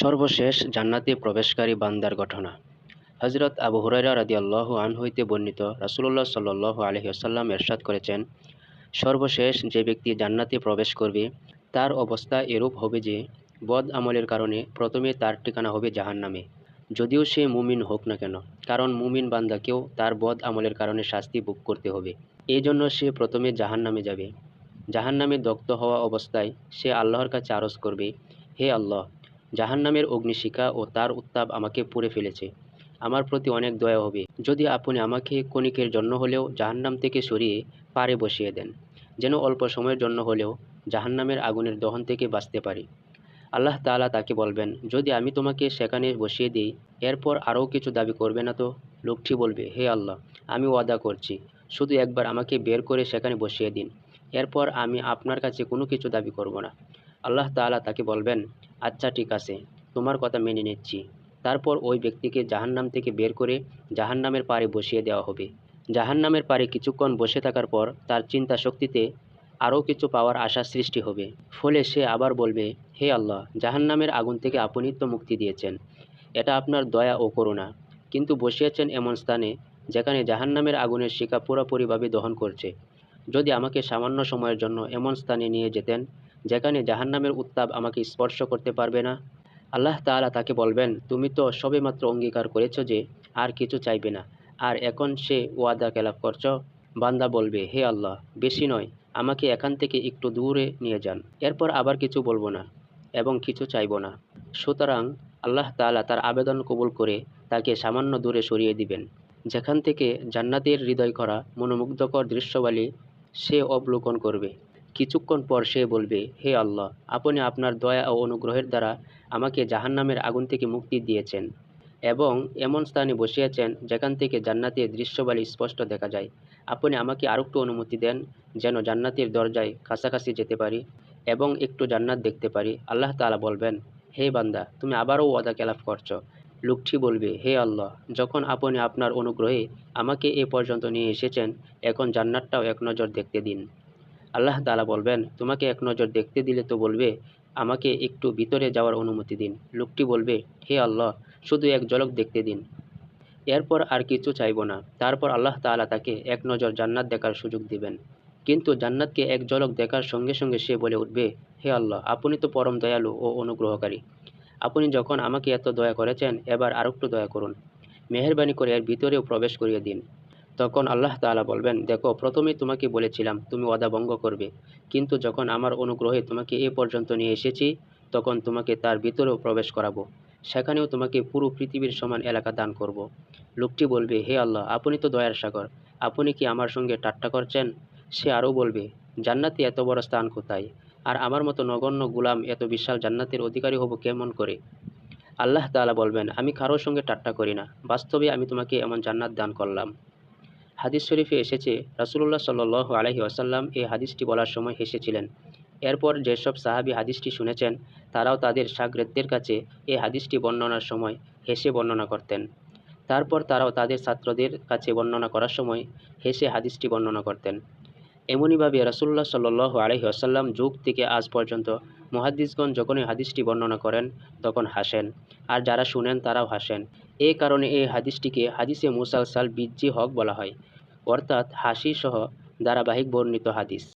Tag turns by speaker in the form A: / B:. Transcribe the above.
A: সর্বশেষ জান্নাতে প্রবেশকারী বান্দার ঘটনা। হজরত আবু হুরাইরা রাদিয়াল্লাহ আন হইতে বর্ণিত রাসুল্লাহ সাল্লাহ আলহি আসাল্লাম এরশাদ করেছেন, সর্বশেষ যে ব্যক্তি জান্নাতে প্রবেশ করবে, তার অবস্থা এরূপ হবে যে, বদ আমলের কারণে প্রথমে তার ঠিকানা হবে জাহান্নামে। যদিও সে মুমিন হোক না কেন, কারণ মুমিন বান্দাকেও তার বদ আমলের কারণে শাস্তি ভোগ করতে হবে। এই জন্য সে প্রথমে জাহান্নামে যাবে। জাহান্নামে দগ্ধ হওয়া অবস্থায় সে আল্লাহর কাছে আরজ করবে, হে আল্লাহ জাহান্নামের অগ্নিশিখা ও তার উত্তাপ আমাকে পুড়ে ফেলেছে। আমার প্রতি অনেক দয়া হবে। যদি আপনি আমাকে কণিকের জন্য হলেও জাহান্নাম থেকে সরিয়ে পারে বসিয়ে দেন, যেন অল্প সময়ের জন্য হলেও জাহান্নামের আগুনের দহন থেকে বাঁচতে পারি। আল্লাহ তাআলা তাকে বলবেন, যদি আমি তোমাকে সেখানে বসিয়ে দিই, এরপর আরও কিছু দাবি করবে না তো? লোকটি বলবে, হে আল্লাহ, আমি ওয়াদা করছি। শুধু একবার আমাকে বের করে সেখানে বসিয়ে দিন। এরপর আমি আপনার কাছে কোনো কিছু দাবি করব না। আল্লাহ তাআলা তাকে বলবেন আচ্ছা ঠিক আছে, তোমার কথা মেনে নিচ্ছি। তারপর ওই ব্যক্তিকে জাহান্নাম থেকে বের করে জাহান্নামের পাড়ে বসিয়ে দেওয়া হবে। জাহান্নামের পাড়ে কিছুক্ষণ বসে থাকার পর তার চিন্তা শক্তিতে আরও কিছু পাওয়ার আশা সৃষ্টি হবে। ফলে সে আবার বলবে, হে আল্লাহ, জাহান্নামের আগুন থেকে আপনি তো মুক্তি দিয়েছেন। এটা আপনার দয়া ও করুণা। কিন্তু বসিয়েছেন এমন স্থানে যেখানে জাহান্নামের আগুনের শিকা পুরোপুরিভাবে দহন করছে। যদি আমাকে সামান্য সময়ের জন্য এমন স্থানে নিয়ে যেতেন যেখানে জাহান্নামের উত্তাপ আমাকে স্পর্শ করতে পারবে না। আল্লাহ তাআলা তাকে বলবেন, তুমি তো সবেমাত্র অঙ্গীকার করেছ যে আর কিছু চাইবে না। আর এখন সে ওয়াদা খেলাপ করছ। বান্দা বলবে, হে আল্লাহ, বেশি নয়, আমাকে এখান থেকে একটু দূরে নিয়ে যান। এরপর আবার কিছু বলব না এবং কিছু চাইব না। সুতরাং আল্লাহ তাআলা তার আবেদন কবুল করে তাকে সামান্য দূরে সরিয়ে দিবেন। যেখান থেকে জান্নাতের হৃদয় করা মনোমুগ্ধকর দৃশ্যবালী সে অবলোকন করবে। কিছুক্ষণ পর সে বলবে, হে আল্লাহ, আপনি আপনার দয়া ও অনুগ্রহের দ্বারা আমাকে জাহান্নামের আগুন থেকে মুক্তি দিয়েছেন এবং এমন স্থানে বসিয়েছেন যেখান থেকে জান্নাতের দৃশ্যবালী স্পষ্ট দেখা যায়। আপনি আমাকে আরেকটু অনুমতি দেন যেন জান্নাতের দরজায় কাছাকাছি যেতে পারি এবং একটু জান্নাত দেখতে পারি। আল্লাহ তাআলা বলবেন, হে বান্দা, তুমি আবারও ওয়াদা করছ। লোকটি বলবে, হে আল্লাহ, যখন আপনি আপনার অনুগ্রহে আমাকে এ পর্যন্ত নিয়ে এসেছেন, এখন জান্নাতটাও এক নজর দেখতে দিন। আল্লাহ তাআলা বলবেন, তোমাকে এক নজর দেখতে দিলে তো বলবে, আমাকে একটু ভিতরে যাওয়ার অনুমতি দিন। লোকটি বলবে, হে আল্লাহ, শুধু এক ঝলক দেখতে দিন। এরপর আর কিছু চাইব না। তারপর আল্লাহ তাআলা তাকে এক নজর জান্নাত দেখার সুযোগ দিবেন। কিন্তু জান্নাতকে এক ঝলক দেখার সঙ্গে সঙ্গে সে বলে উঠবে, হে আল্লাহ, আপনি তো পরম দয়ালু ও অনুগ্রহকারী। আপনি যখন আমাকে এত দয়া করেছেন, এবার আরেকটু দয়া করুন। মেহরবানি করে এর ভিতরেও প্রবেশ করিয়ে দিন। তখন আল্লাহ তাআলা বলবেন, দেখো, প্রথমেই তোমাকে বলেছিলাম, তুমি ওয়াদা ভঙ্গ করবে। কিন্তু যখন আমার অনুগ্রহে তোমাকে এ পর্যন্ত নিয়ে এসেছি, তখন তোমাকে তার ভিতরেও প্রবেশ করাবো। সেখানেও তোমাকে পুরো পৃথিবীর সমান এলাকা দান করব। লোকটি বলবে, হে আল্লাহ, আপনি তো দয়ার সাগর, আপনি কি আমার সঙ্গে ঠাট্টা করছেন? সে আরও বলবে, জান্নাতে এত বড় স্থান কোথায়? আর আমার মতো নগণ্য গুলাম এত বিশাল জান্নাতের অধিকারী হব কেমন করে? আল্লাহ তাআলা বলবেন, আমি কারোর সঙ্গে ঠাট্টা করি না। বাস্তবে আমি তোমাকে এমন জান্নাত দান করলাম। হাদিস শরীফে এসেছে রাসুল্লাহ সাল আলহি আসাল্লাম এই হাদিসটি বলার সময় হেসেছিলেন এরপর যেসব সাহাবি হাদিসটি শুনেছেন, তারাও তাদের সাগরেদদের কাছে এই হাদিসটি বর্ণনার সময় হেসে বর্ণনা করতেন। তারপর তারাও তাদের ছাত্রদের কাছে বর্ণনা করার সময় হেসে হাদিসটি বর্ণনা করতেন। এমনইভাবে রাসুল্লাহ সাল্লু আলহি আসাল্লাম যুগ থেকে আজ পর্যন্ত মহাদিসগণ যখনই হাদিসটি বর্ণনা করেন, তখন হাসেন। আর যারা শুনেন, তারাও হাসেন। এ কারণে এই হাদিসটিকে হাদিসে মুসালসাল বিজ্জি হক বলা হয়। অর্থাৎ হাসি সহ ধারাবাহিক বর্ণিত হাদিস।